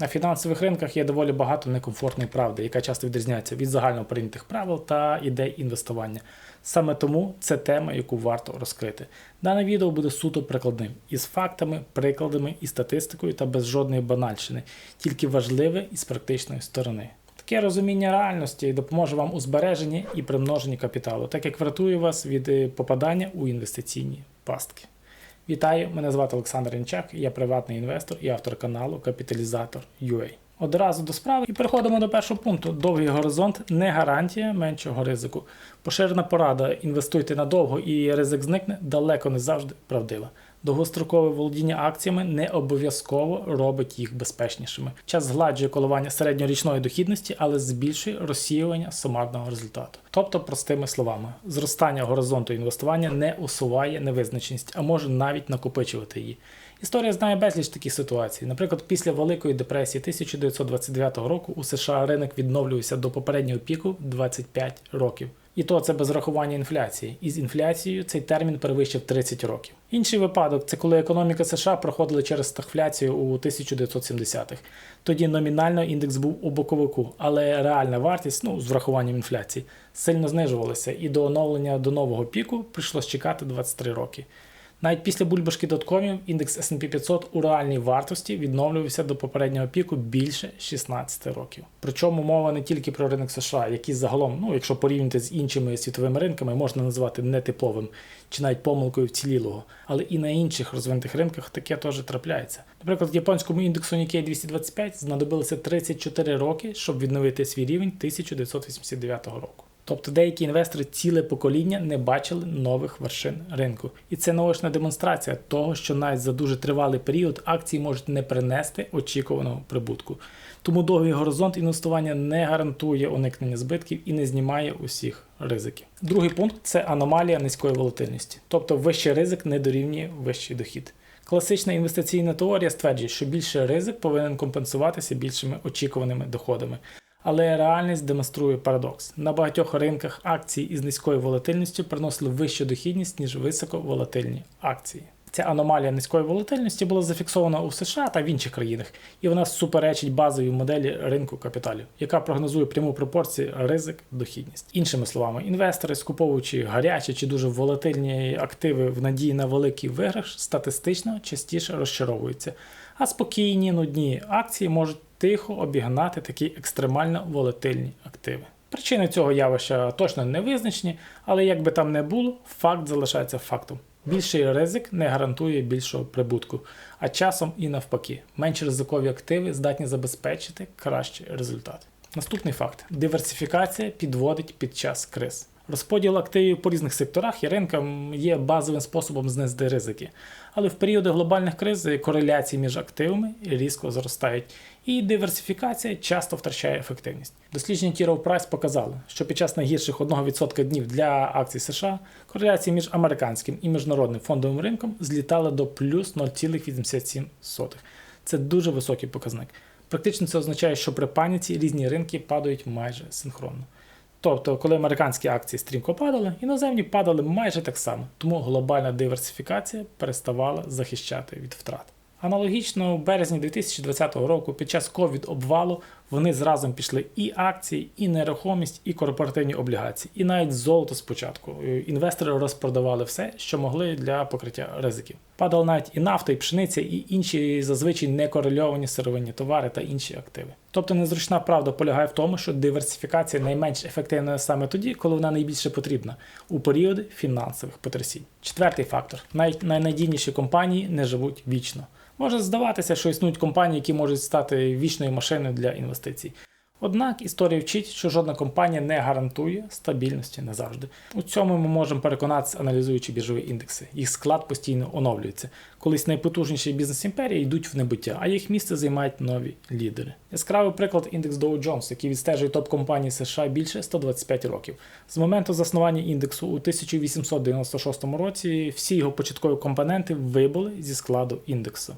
На фінансових ринках є доволі багато некомфортної правди, яка часто відрізняється від загально прийнятих правил та ідей інвестування. Саме тому це тема, яку варто розкрити. Дане відео буде суто прикладним із фактами, прикладами і статистикою та без жодної банальщини, тільки важливе із практичної сторони. Таке розуміння реальності допоможе вам у збереженні і примноженні капіталу, так як врятує вас від е, попадання у інвестиційні пастки. Вітаю, мене звати Олександр Інчак, я приватний інвестор і автор каналу Капіталізатор UA. Одразу до справи і переходимо до першого пункту. Довгий горизонт не гарантія меншого ризику. Поширена порада інвестуйте надовго і ризик зникне далеко не завжди правдива. Довгострокове володіння акціями не обов'язково робить їх безпечнішими. Час згладжує коливання середньорічної дохідності, але збільшує розсіювання сумарного результату. Тобто, простими словами, зростання горизонту інвестування не усуває невизначеність, а може навіть накопичувати її. Історія знає безліч таких ситуацій. Наприклад, після Великої депресії 1929 року у США ринок відновлювався до попереднього піку 25 років. І то це без рахування інфляції. І з інфляцією цей термін перевищив 30 років. Інший випадок це коли економіка США проходила через стагфляцію у 1970-х. Тоді номінально індекс був у боковику, але реальна вартість, ну з врахуванням інфляції, сильно знижувалася, і до оновлення до нового піку прийшлось чекати 23 роки. Навіть після бульбашки доткомів індекс S&P 500 у реальній вартості відновлювався до попереднього піку більше 16 років. Причому мова не тільки про ринок США, який загалом, ну якщо порівняти з іншими світовими ринками, можна назвати нетиповим чи навіть помилкою вцілілого, але і на інших розвинутих ринках таке теж трапляється. Наприклад, японському індексу Nikkei 225 знадобилося 34 роки, щоб відновити свій рівень 1989 року. Тобто деякі інвестори ціле покоління не бачили нових вершин ринку. І це наочна демонстрація того, що навіть за дуже тривалий період акції можуть не принести очікуваного прибутку. Тому довгий горизонт інвестування не гарантує уникнення збитків і не знімає усіх ризиків. Другий пункт це аномалія низької волатильності, тобто вищий ризик не дорівнює вищий дохід. Класична інвестиційна теорія стверджує, що більший ризик повинен компенсуватися більшими очікуваними доходами. Але реальність демонструє парадокс. На багатьох ринках акції із низькою волатильністю приносили вищу дохідність, ніж високоволатильні акції. Ця аномалія низької волатильності була зафіксована у США та в інших країнах, і вона суперечить базовій моделі ринку капіталів, яка прогнозує пряму пропорцію ризик-дохідність. Іншими словами, інвестори, скуповуючи гарячі чи дуже волатильні активи в надії на великий виграш, статистично частіше розчаровуються, а спокійні нудні акції можуть тихо обігнати такі екстремально волатильні активи. Причини цього явища точно не визначені, але як би там не було, факт залишається фактом. Більший ризик не гарантує більшого прибутку, а часом і навпаки, менш ризикові активи здатні забезпечити кращий результат. Наступний факт: диверсифікація підводить під час криз. Розподіл активів по різних секторах і ринкам є базовим способом знизити ризики. Але в періоди глобальних криз кореляції між активами різко зростають, і диверсифікація часто втрачає ефективність. Дослідження T. Price показали, що під час найгірших 1% днів для акцій США кореляції між американським і міжнародним фондовим ринком злітали до плюс 0,87. Це дуже високий показник. Практично це означає, що при паніці різні ринки падають майже синхронно. Тобто, коли американські акції стрімко падали, іноземні падали майже так само, тому глобальна диверсифікація переставала захищати від втрат. Аналогічно, у березні 2020 року під час ковід-обвалу вони зразу пішли і акції, і нерухомість, і корпоративні облігації, і навіть золото спочатку. Інвестори розпродавали все, що могли для покриття ризиків. Падали навіть і нафта, і пшениця, і інші зазвичай некорельовані сировинні товари та інші активи. Тобто незручна правда полягає в тому, що диверсифікація найменш ефективна саме тоді, коли вона найбільше потрібна у періоди фінансових потрясінь. Четвертий фактор: навіть найнадійніші компанії не живуть вічно. Може здаватися, що існують компанії, які можуть стати вічною машиною для інвестицій. Однак історія вчить, що жодна компанія не гарантує стабільності назавжди. У цьому ми можемо переконатися, аналізуючи біржові індекси. Їх склад постійно оновлюється. Колись найпотужніші бізнес-імперії йдуть в небуття, а їх місце займають нові лідери. Яскравий приклад індекс Dow Jones, який відстежує топ-компанії США більше 125 років. З моменту заснування індексу у 1896 році всі його початкові компоненти вибули зі складу індексу.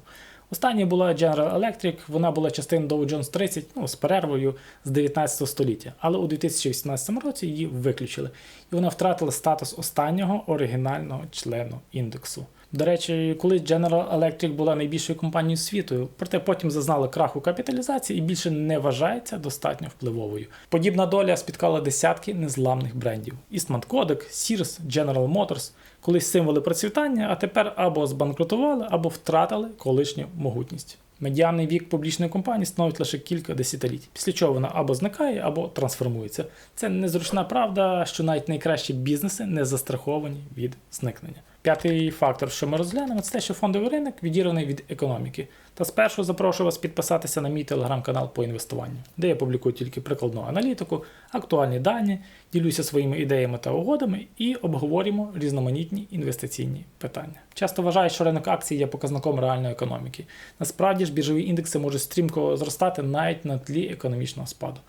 Остання була General Electric, вона була частиною Dow Jones 30 ну, з перервою з 19 століття, але у 2018 році її виключили, і вона втратила статус останнього оригінального члену індексу. До речі, колись General Electric була найбільшою компанією світу, проте потім зазнала краху капіталізації і більше не вважається достатньо впливовою. Подібна доля спіткала десятки незламних брендів: Eastman Kodak, Sears, General Motors, колись символи процвітання, а тепер або збанкрутували, або втратили колишню могутність. Медіанний вік публічної компанії становить лише кілька десятиліть, після чого вона або зникає, або трансформується. Це незручна правда, що навіть найкращі бізнеси не застраховані від зникнення. П'ятий фактор, що ми розглянемо, це те, що фондовий ринок відірваний від економіки. Та спершу запрошую вас підписатися на мій телеграм-канал по інвестуванню, де я публікую тільки прикладну аналітику, актуальні дані, ділюся своїми ідеями та угодами і обговорюємо різноманітні інвестиційні питання. Часто вважаю, що ринок акцій є показником реальної економіки. Насправді ж біржові індекси можуть стрімко зростати навіть на тлі економічного спаду.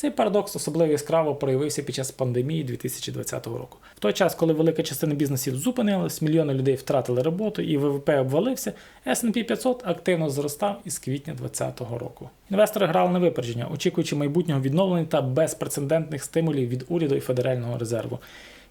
Цей парадокс особливо яскраво проявився під час пандемії 2020 року. В той час, коли велика частина бізнесів зупинилась, мільйони людей втратили роботу і ВВП обвалився, S&P 500 активно зростав із квітня 2020 року. Інвестори грали на випередження, очікуючи майбутнього відновлення та безпрецедентних стимулів від уряду і Федерального резерву.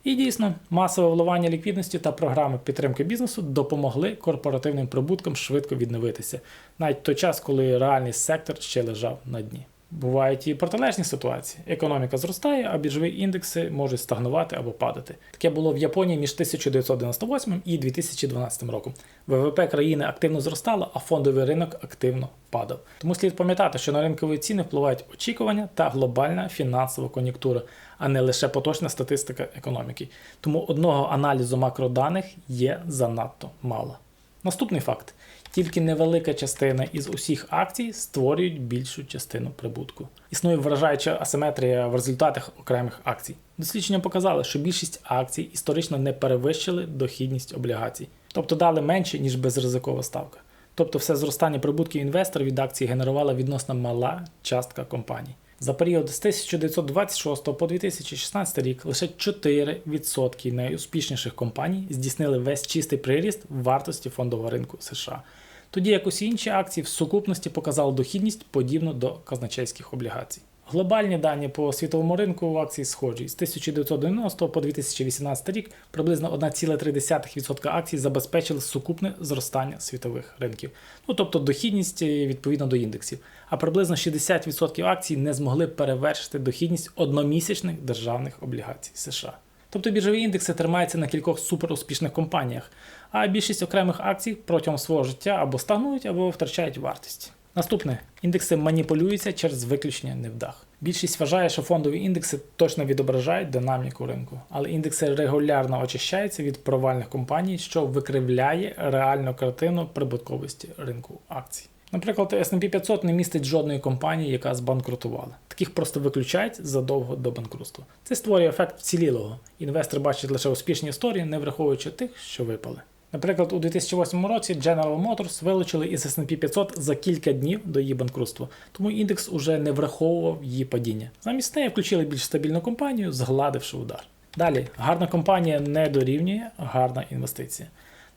І дійсно, масове вливання ліквідності та програми підтримки бізнесу допомогли корпоративним прибуткам швидко відновитися, навіть в той час, коли реальний сектор ще лежав на дні. Бувають і протилежні ситуації. Економіка зростає, а біржові індекси можуть стагнувати або падати. Таке було в Японії між 1998 і 2012 роком. ВВП країни активно зростало, а фондовий ринок активно падав. Тому слід пам'ятати, що на ринкові ціни впливають очікування та глобальна фінансова кон'юнктура, а не лише поточна статистика економіки. Тому одного аналізу макроданих є занадто мало. Наступний факт: тільки невелика частина із усіх акцій створюють більшу частину прибутку. Існує вражаюча асиметрія в результатах окремих акцій. Дослідження показали, що більшість акцій історично не перевищили дохідність облігацій, тобто дали менше, ніж безризикова ставка. Тобто все зростання прибутків інвесторів від акцій генерувала відносно мала частка компаній. За період з 1926 по 2016 рік лише 4% найуспішніших компаній здійснили весь чистий приріст вартості фондового ринку США. Тоді як усі інші акції в сукупності показали дохідність подібну до казначейських облігацій. Глобальні дані по світовому ринку акцій схожі. З 1990 по 2018 рік приблизно 1,3% акцій забезпечили сукупне зростання світових ринків. Ну тобто дохідність відповідно до індексів. А приблизно 60% акцій не змогли перевершити дохідність одномісячних державних облігацій США. Тобто біржові індекси тримаються на кількох суперуспішних компаніях, а більшість окремих акцій протягом свого життя або стагнують, або втрачають вартість. Наступне індекси маніпулюються через виключення невдах. Більшість вважає, що фондові індекси точно відображають динаміку ринку, але індекси регулярно очищаються від провальних компаній, що викривляє реальну картину прибутковості ринку акцій. Наприклад, S&P 500 не містить жодної компанії, яка збанкрутувала. Таких просто виключають задовго до банкрутства. Це створює ефект вцілілого. Інвестор бачить лише успішні історії, не враховуючи тих, що випали. Наприклад, у 2008 році General Motors вилучили із S&P 500 за кілька днів до її банкрутства, тому індекс уже не враховував її падіння. Замість неї включили більш стабільну компанію, згладивши удар. Далі, гарна компанія не дорівнює гарна інвестиція.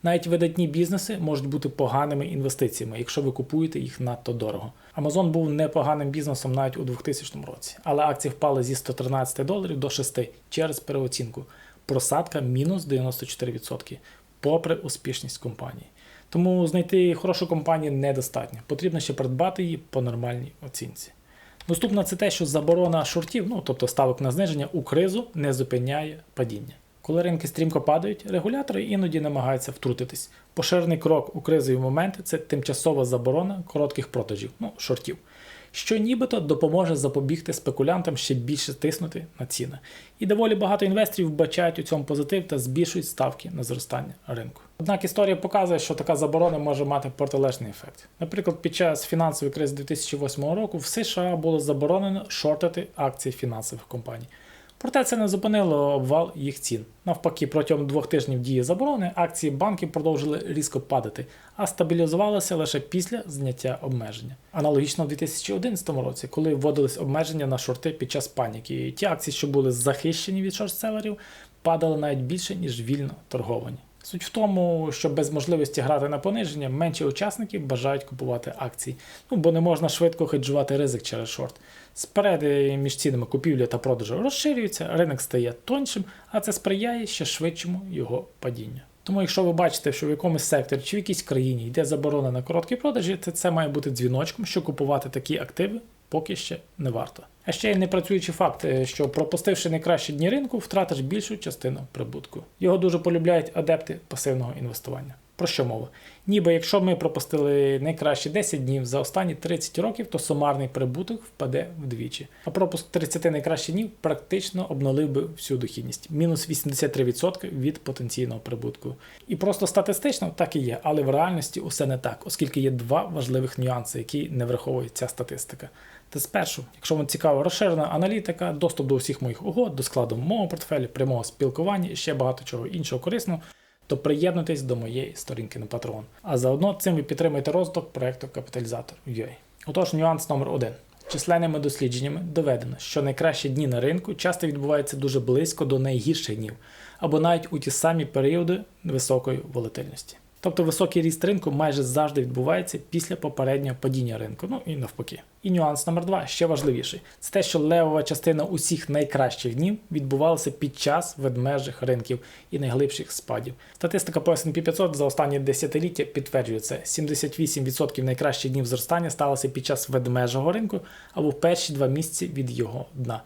Навіть видатні бізнеси можуть бути поганими інвестиціями, якщо ви купуєте їх надто дорого. Amazon був непоганим бізнесом навіть у 2000 році, але акції впали зі 113 доларів до 6 через переоцінку. Просадка мінус 94%, попри успішність компанії. Тому знайти хорошу компанію недостатньо. Потрібно ще придбати її по нормальній оцінці. Наступне це те, що заборона шортів, ну тобто ставок на зниження у кризу не зупиняє падіння. Коли ринки стрімко падають, регулятори іноді намагаються втрутитись. Поширений крок у кризові моменти це тимчасова заборона коротких продажів, ну шортів, що нібито допоможе запобігти спекулянтам ще більше тиснути на ціни. І доволі багато інвесторів вбачають у цьому позитив та збільшують ставки на зростання ринку. Однак історія показує, що така заборона може мати протилежний ефект. Наприклад, під час фінансової кризи 2008 року в США було заборонено шортити акції фінансових компаній. Проте це не зупинило обвал їх цін. Навпаки, протягом двох тижнів дії заборони акції банків продовжили різко падати, а стабілізувалися лише після зняття обмеження. Аналогічно в 2011 році, коли вводились обмеження на шорти під час паніки, ті акції, що були захищені від шортселерів, падали навіть більше, ніж вільно торговані. Суть в тому, що без можливості грати на пониження менші учасників бажають купувати акції, ну бо не можна швидко хеджувати ризик через шорт. Спереди між цінами купівлі та продажу розширюються, ринок стає тоншим, а це сприяє ще швидшому його падінню. Тому, якщо ви бачите, що в якомусь секторі чи в якійсь країні йде заборона на короткі продажі, то це має бути дзвіночком, що купувати такі активи поки ще не варто. А ще є непрацюючий факт, е, що пропустивши найкращі дні ринку, втратиш більшу частину прибутку. Його дуже полюбляють адепти пасивного інвестування. Про що мова? Ніби якщо ми пропустили найкращі 10 днів за останні 30 років, то сумарний прибуток впаде вдвічі. А пропуск 30 найкращих днів практично обнулив би всю дохідність мінус 83% від потенційного прибутку. І просто статистично так і є, але в реальності усе не так, оскільки є два важливих нюанси, які не враховує ця статистика. Спершу, якщо вам цікава розширена аналітика, доступ до усіх моїх угод, до складу мого портфелю, прямого спілкування і ще багато чого іншого корисного, то приєднуйтесь до моєї сторінки на Patreon. А заодно цим ви підтримуєте розвиток проекту Капіталізатор UA. Отож, нюанс номер один. Численними дослідженнями доведено, що найкращі дні на ринку часто відбуваються дуже близько до найгірших днів, або навіть у ті самі періоди високої волатильності. Тобто високий ріст ринку майже завжди відбувається після попереднього падіння ринку, ну і навпаки. І нюанс номер два ще важливіший: це те, що левова частина усіх найкращих днів відбувалася під час ведмежих ринків і найглибших спадів. Статистика по S&P 500 за останні десятиліття підтверджує це: 78% найкращих днів зростання сталося під час ведмежого ринку або в перші два місяці від його дна.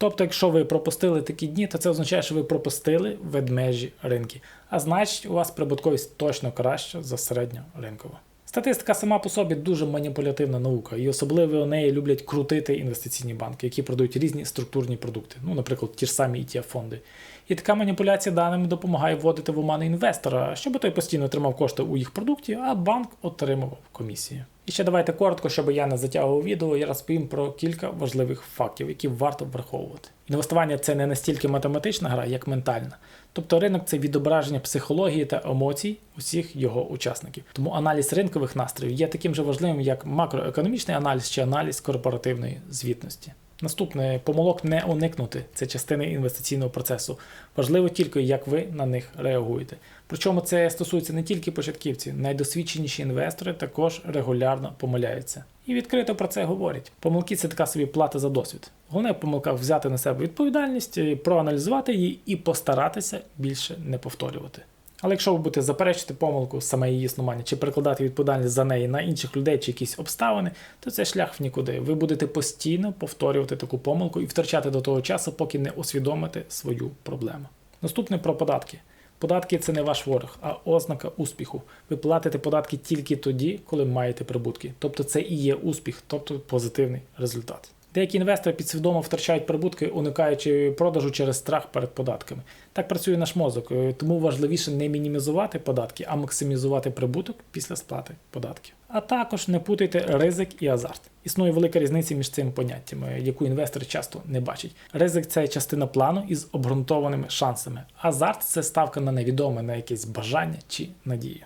Тобто, якщо ви пропустили такі дні, то це означає, що ви пропустили ведмежі ринки. А значить, у вас прибутковість точно краща за середньоринкову. Статистика сама по собі дуже маніпулятивна наука, і особливо у неї люблять крутити інвестиційні банки, які продають різні структурні продукти, ну, наприклад, ті ж самі etf фонди. І така маніпуляція даними допомагає вводити в оману інвестора, щоб той постійно отримав кошти у їх продукті, а банк отримував комісії. І ще давайте коротко, щоб я не затягував відео, я розповім про кілька важливих фактів, які варто враховувати. Інвестування це не настільки математична гра, як ментальна. Тобто ринок це відображення психології та емоцій усіх його учасників. Тому аналіз ринкових настроїв є таким же важливим, як макроекономічний аналіз чи аналіз корпоративної звітності. Наступне помилок не уникнути. Це частина інвестиційного процесу. Важливо тільки, як ви на них реагуєте. Причому це стосується не тільки початківців, найдосвідченіші інвестори також регулярно помиляються. І відкрито про це говорять. Помилки це така собі плата за досвід. Головне в помилках взяти на себе відповідальність, проаналізувати її і постаратися більше не повторювати. Але якщо ви будете заперечити помилку саме її існування, чи перекладати відповідальність за неї на інших людей чи якісь обставини, то це шлях в нікуди. Ви будете постійно повторювати таку помилку і втрачати до того часу, поки не усвідомите свою проблему. Наступне про податки. Податки це не ваш ворог, а ознака успіху. Ви платите податки тільки тоді, коли маєте прибутки. Тобто це і є успіх, тобто позитивний результат. Деякі інвестори підсвідомо втрачають прибутки, уникаючи продажу через страх перед податками. Так працює наш мозок, е, тому важливіше не мінімізувати податки, а максимізувати прибуток після сплати податків. А також не путайте ризик і азарт. Існує велика різниця між цими поняттями, яку інвестори часто не бачать. Ризик це частина плану із обґрунтованими шансами. Азарт це ставка на невідоме, на якесь бажання чи надію.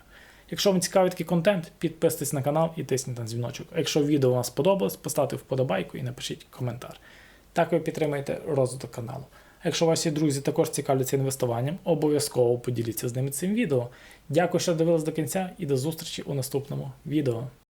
Якщо вам цікавий такий контент, підписуйтесь на канал і тисніть на дзвіночок. Якщо відео вам сподобалось, поставте вподобайку і напишіть коментар. Так ви підтримаєте розвиток каналу. Якщо ваші друзі також цікавляться інвестуванням, обов'язково поділіться з ними цим відео. Дякую, що дивились до кінця і до зустрічі у наступному відео.